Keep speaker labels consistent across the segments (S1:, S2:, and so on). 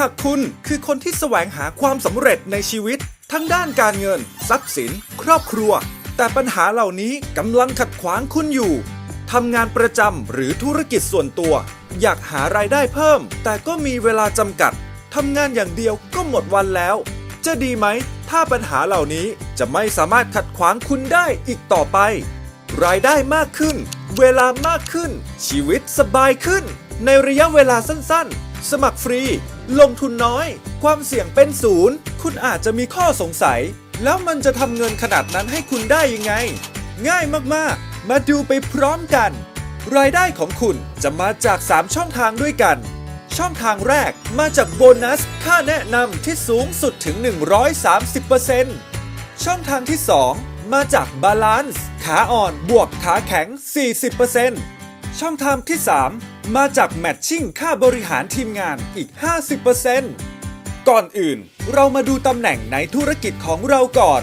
S1: หากคุณคือคนที่แสวงหาความสำเร็จในชีวิต ทั้งด้านการเงิน ทรัพย์สิน ครอบครัว แต่ปัญหาเหล่านี้กำลังขัดขวางคุณอยู่ทำงานประจำหรือธุรกิจส่วนตัว อยากหารายได้เพิ่ม แต่ก็มีเวลาจำกัดทำงานอย่างเดียวก็หมดวันแล้ว จะดีไหม ถ้าปัญหาเหล่านี้จะไม่สามารถขัดขวางคุณได้อีกต่อไป รายได้มากขึ้น เวลามากขึ้น ชีวิตสบายขึ้น ในระยะเวลาสั้นๆ สมัครฟรี ลงทุนน้อย ความเสี่ยงเป็นศูนย์ คุณอาจจะมีข้อสงสัย แล้วมันจะทำเงินขนาดนั้นให้คุณได้ยังไง ง่ายมากๆ มาดูไปพร้อมกัน รายได้ของคุณจะมาจาก 3 ช่องทางด้วยกัน ช่องทางแรกมาจากโบนัส ค่าแนะนำที่สูงสุดถึง 130%ช่องทางที่ 2 มาจากบาลานซ์ขาอ่อนบวกขาแข็ง 40%ช่องทางที่ 3 มาจากแมทชิ่งค่าบริหารทีมงานอีก 50%ก่อนอื่นเรามาดูตำแหน่งในธุรกิจของเราก่อน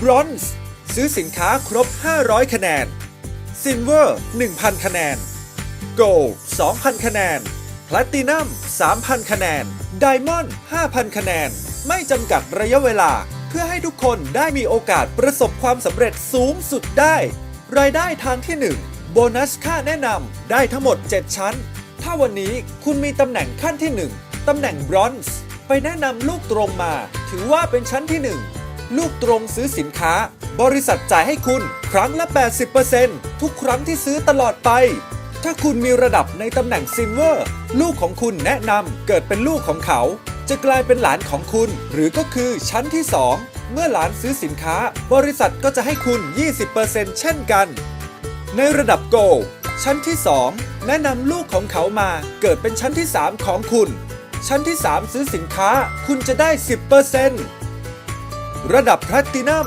S1: Bronze ซื้อสินค้าครบ 500 คะแนน Silver 1,000 คะแนน Gold 2,000 คะแนน Platinum 3,000 คะแนน Diamond 5,000 คะแนน ไม่จำกัดระยะเวลา เพื่อให้ทุกคนได้มีโอกาสประสบความสำเร็จสูงสุดได้ รายได้ทางที่ 1 โบนัสค่าแนะนำได้ทั้งหมด 7 ชั้น ถ้าวันนี้คุณมีตำแหน่งขั้นที่ 1ตำแหน่งบรอนซ์ไปแนะนำลูกตรงมา ถือว่าเป็นชั้นที่ 1 ลูกตรงซื้อสินค้า บริษัทจ่ายให้คุณครั้งละ 80%ทุกครั้งที่ซื้อตลอดไป ถ้าคุณมีระดับในตำแหน่งซิลเวอร์ลูกของคุณแนะนำเกิดเป็นลูกของเขา จะกลายเป็นหลานของคุณ หรือก็คือชั้นที่ 2 เมื่อหลานซื้อสินค้า บริษัทก็จะให้คุณ 20%เช่นกัน ในระดับโกลชั้นที่ 2 แนะนำลูกของเขามาเกิดเป็นชั้นที่ 3 ของคุณ ชั้นที่ 3 ซื้อสินค้าคุณจะได้ 10%ระดับแพลตินัม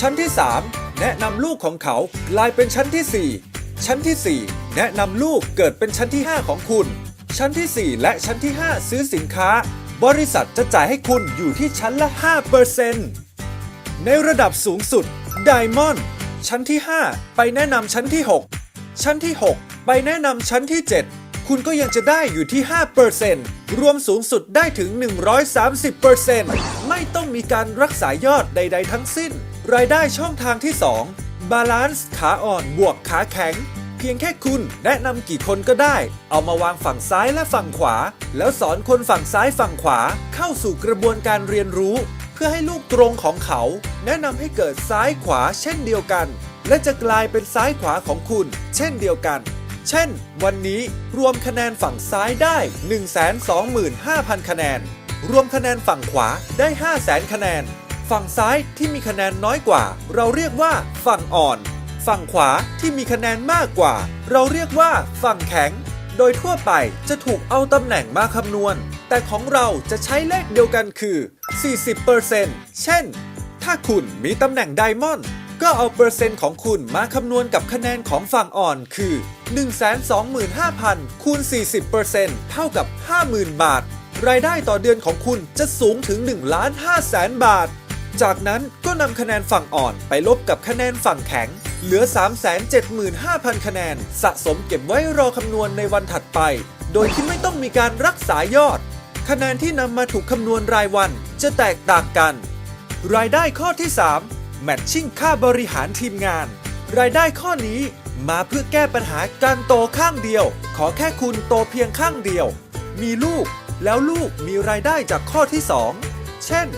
S1: ชั้นที่ 3 แนะนำลูกของเขากลายเป็นชั้นที่ 4 ชั้นที่ 4 แนะนำลูกเกิดเป็นชั้นที่ 5 ของคุณ ชั้นที่ 4 และชั้นที่ 5 ซื้อสินค้า บริษัทจะจ่ายให้คุณอยู่ที่ชั้นละ 5%ในระดับสูงสุด Diamond ชั้นที่ 5 ไปแนะนำชั้นที่ 6 ชั้นที่ 6 ไปแนะนำชั้นที่ 7 คุณก็ยังจะได้อยู่ที่ 5%รวมสูงสุดได้ถึง 130%ไม่ต้องมีการรักษายอดใด ๆ ทั้งสิ้น รายได้ช่องทางที่ 2 บาลานซ์ขาอ่อนบวกขาแข็ง เพียงแค่คุณแนะนำกี่คนก็ได้ เอามาวางฝั่งซ้ายและฝั่งขวา แล้วสอนคนฝั่งซ้ายฝั่งขวา เข้าสู่กระบวนการเรียนรู้ พื่อให้ลูกตรงของเขา แนะนำให้เกิดซ้ายขวาเช่นเดียวกัน และจะกลายเป็นซ้ายขวาของคุณ เช่นเดียวกัน เช่น วันนี้รวมคะแนนฝั่งซ้ายได้ 125,000 คะแนน รวมคะแนนฝั่งขวาได้ 500,000 คะแนน ฝั่งซ้ายที่มีคะแนนน้อยกว่า เราเรียกว่าฝั่งอ่อน ฝั่งขวาที่มีคะแนนมากกว่า เราเรียกว่าฝั่งแข็ง โดยทั่วไปจะถูกเอาตำแหน่งมาคำนวณ แต่ของเราจะใช้เลขเดียวกันคือ 40%เช่น ถ้าคุณมีตำแหน่งไดมอนด์ก็เอาเปอร์เซ็นต์ของคุณมาคำนวณกับคะแนนของฝั่งอ่อนคือ 125,000 คูณ 40%เท่ากับ 50,000 บาท รายได้ต่อเดือนของคุณจะสูงถึง1ล้าน5แสนบาท จากนั้นก็นำคะแนนฝั่งอ่อนไปลบกับคะแนนฝั่งแข็ง เหลือ 375,000 คะแนน สะสมเก็บไว้รอคำนวณในวันถัดไป โดยที่ไม่ต้องมีการรักษายอด คะแนนที่นำมาถูกคำนวณรายวันจะแตกต่างกัน รายได้ข้อที่3แมทชิ่งค่าบริหารทีมงาน รายได้ข้อนี้มาเพื่อแก้ปัญหาการโตข้างเดียว ขอแค่คุณโตเพียงข้างเดียว มีลูกแล้วลูกมีรายได้จากข้อที่ 2 เช่น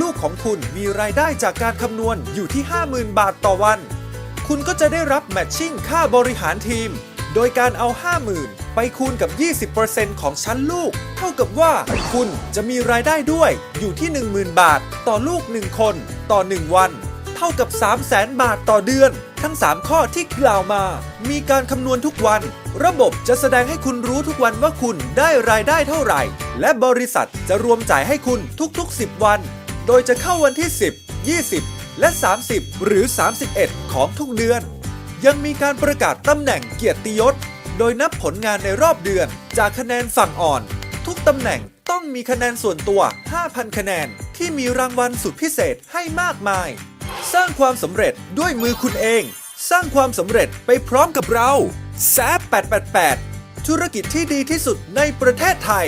S1: ลูกของคุณมีรายได้จากการคำนวณอยู่ที่ 50,000 บาทต่อวัน คุณก็จะได้รับแมทชิ่งค่าบริหารทีม โดยการเอา 50,000 ไปคูณกับ 20%ของชั้นลูก เท่ากับว่า คุณจะมีรายได้ด้วยอยู่ที่ 10,000 บาท ต่อลูก 1 คน ต่อ 1 วัน เท่ากับ 300,000 บาทต่อเดือน ทั้ง 3 ข้อที่กล่าวมา มีการคำนวณทุกวัน ระบบจะแสดงให้คุณรู้ทุกวันว่าคุณได้รายได้เท่าไหร่ และบริษัทจะรวมจ่ายให้คุณทุกๆ 10 วัน โดยจะเข้าวันที่ 10 20 และ 30 หรือ 31 ของทุกเดือน ยังมีการประกาศตำแหน่งเกียรติยศ โดยนับผลงานในรอบเดือน จากคะแนนฝั่งอ่อน ทุกตำแหน่งต้องมีคะแนนส่วนตัว 5,000 คะแนน ที่มีรางวัลสุดพิเศษให้มากมาย สร้างความสำเร็จด้วยมือคุณเอง สร้างความสำเร็จไปพร้อมกับเราแซฟ888 ธุรกิจที่ดีที่สุดในประเทศไทย